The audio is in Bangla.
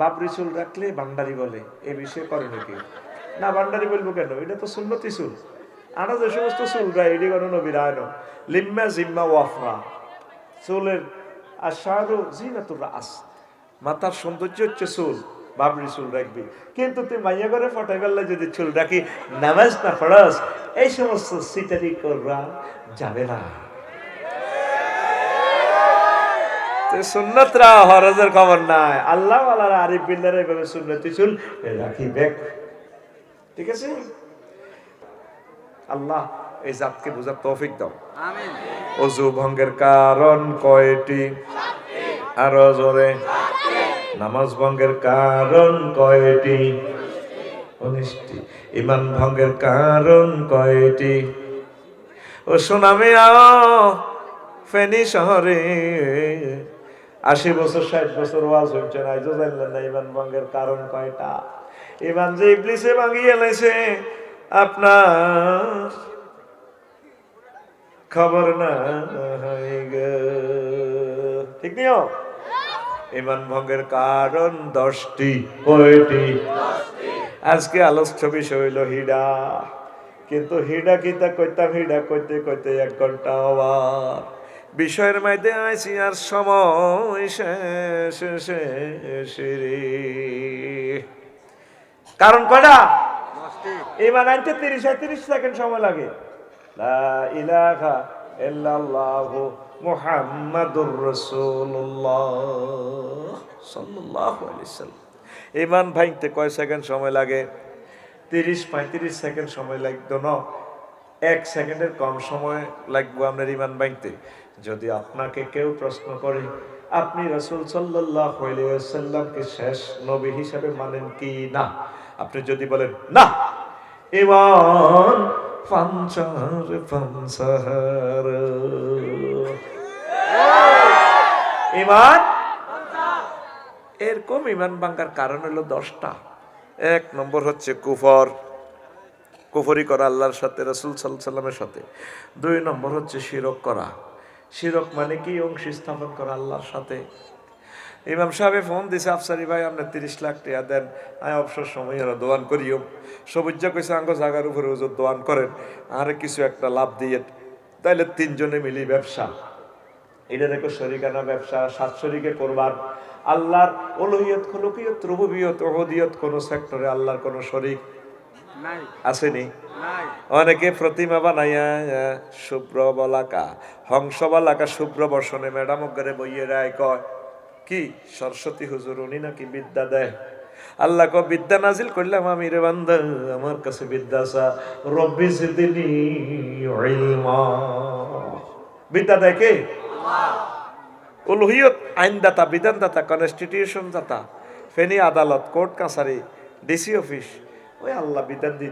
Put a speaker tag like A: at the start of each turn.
A: বাবরি চুল রাখলে ভান্ডারি বলে, এ বিষয়ে করে নাকি? না, ভান্ডারি বলব কেন? এটা তো সুন্নতি চুল। আনা যে সমস্ত চুলরা এটি কোনো নবীর লিম্মা জিম্মা ওয়াফরা। চুলের আর শাহরু জিনাতুর আস মাথার সৌন্দর্য হচ্ছে চুল। বাবরি চুল রাখবি। কিন্তু তুই মাইয়া করে ফটাই গেলে যদি চুল রাখি, নামাজ না ফরাস এই সমস্ত সিটারি কররা যাবে না তো সুন্নতরা হরজের খবর নাই। আল্লাহ আল্লাহ আরিফ বিল্লার এইভাবে সুন্নতি চুল রাখি বেক ঠিক আছে? আল্লাহ এই জাতকে বোঝার তৌফিক দাও।
B: আমিন।
A: অজু ভঙ্গের কারণ কয়টি? আরও জোরে। নামাজ ভঙ্গের কারণ কয়টি? উনিশটি। ইমান ভঙ্গের কারণ কয়টি? ও সুনামি আও ফেনী শহরে। আশি বছর, ষাট বছর ওয়াজ হচ্ছে না আইজো জানলেন না ইমান ভঙ্গের কারণ কয়টা? ইমান যে ইবলিসে ভাঙিয়ে লাইছে আপনার খবর না ঠিক নিও ইমান ভঙ্গের কারণ দশটি, কয়টি? আজকে আলোচ্য বিষয় হইল হিডা। কিন্তু হিডা কিতা কইতাম? হিডা কইতে কইতে এক ঘণ্টা আবার বিষয়ের মাইতে আইসি আর সময় শেষ রে। কারণ
B: দশটি
A: ইমান আনতে তিরিশ তিরিশ সেকেন্ড সময় লাগে। ইলাহা ইল্লাল্লাহু মুহাম্মাদুর রাসূলুল্লাহ ইমান ভাঙতে কয় সেকেন্ড সময় লাগে? তিরিশ পঁয়ত্রিশ সেকেন্ড সময় লাগতো না? এক সেকেন্ডের কম সময় লাগবে আপনার ইমান ভাঙতে। যদি আপনাকে কেউ প্রশ্ন করে, আপনি রসুল সাল্লাহ সাল্লামকে শেষ নবী হিসাবে মানেন কি? না। আপনি যদি বলেন, না। পাঞ্চার ইমান এরকম ইমান ভাঙ্গার কারণ হলো দশটা। এক নম্বর হচ্ছে কুফর। কুফরি করা আল্লাহর সাথে, রসুল সাল্লামের সাথে। দুই নম্বর হচ্ছে শিরক করা। শিরক মানে কি? অংশী স্থাপন করা আল্লাহর সাথে। ইমাম সাহেব ফোন দিছে, আফসারি ভাই, আপনি তিরিশ লাখ টাকা দেন। আমি অবসর সময় এরা দোয়ান করিও। সবুজ কইছে, আঙ্গ জাগার উপরে ওজন দোয়ান করেন। আরে কিছু একটা লাভ দিয়ে তাইলে তিনজনে মিলি ব্যবসা। এটা দেখো শরিকানা ব্যবসা, সাত শরিকে করবার আল্লাহর অলহিয়ত, খলকিয়ত, রুবুবিয়ত, ওহদিয়ত কোন সেক্টরে আল্লাহর কোন শরিক আসেনি? অনেকে প্রতিমা বানাইয়া শুভ্র বলাকা হংস বলাকা শুভ্র বর্ষণে ম্যাডাম করে বইয়ে রায় কয় কি সরস্বতী হুজুর উনি নাকি বিদ্যা দেয়? আল্লাহ ক বিদ্যা নাজিল করলাম আমি রে বান্দা আমার কাছে বিদ্যা আসা রব্বি সিদিনি ইলমা। বিদ্যা দেয় কে? উলহিয়ত আইনদাতা বিধানদাতা কনস্টিটিউশন দাতা ফেনী আদালত কোর্ট কাছারি ডিসি অফিস ওই আল্লাহ বিধান দিতে